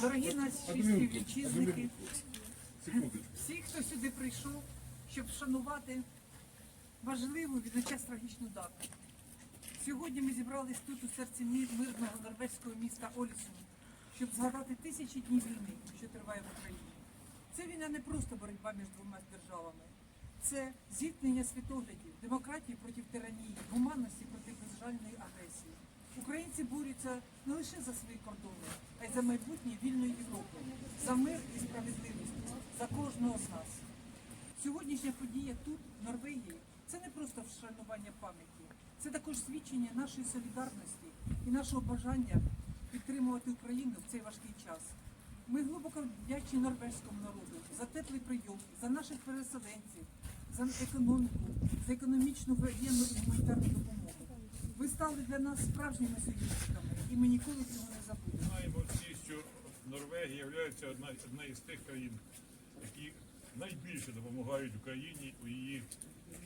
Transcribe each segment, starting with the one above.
Дорогі наші співвітчизники, всі, хто сюди прийшов, щоб вшанувати важливу водночас трагічну дату. Сьогодні ми зібрались тут у серці мирного норвезького міста Олісун, щоб згадати тисячі днів війни, що триває в Україні. Це війна не просто боротьба між двома державами, це зіткнення світоглядів, демократії проти гуманності проти безжальної агресії. Українці борються не лише за свої кордони, а й за майбутнє вільної Європи, за мир і справедливість, за кожного з нас. Сьогоднішня подія тут, в Норвегії, це не просто вшанування пам'яті, це також свідчення нашої солідарності і нашого бажання підтримувати Україну в цей важкий час. Ми глибоко вдячні норвезькому народу за теплий прийом, за наших переселенців, за економіку, за економічну воєнну і гуманітарну допомогу. Ви стали для нас справжніми союзниками, і ми ніколи цього не забудемо. Знаємо всі, що Норвегія є одна, із тих країн, які найбільше допомагають Україні у її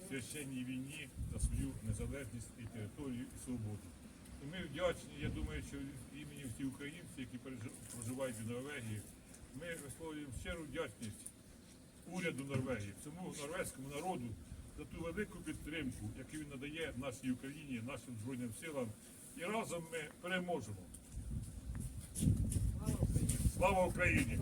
священній війні за свою незалежність і територію і свободу. І ми вдячні, я думаю, що імені всіх українців, які проживають в Норвегії, ми висловлюємо щиру вдячність уряду Норвегії, всьому норвезькому народу за ту велику підтримку, яку він надає нашій Україні, нашим Збройним силам. І разом ми переможемо. Слава Україні!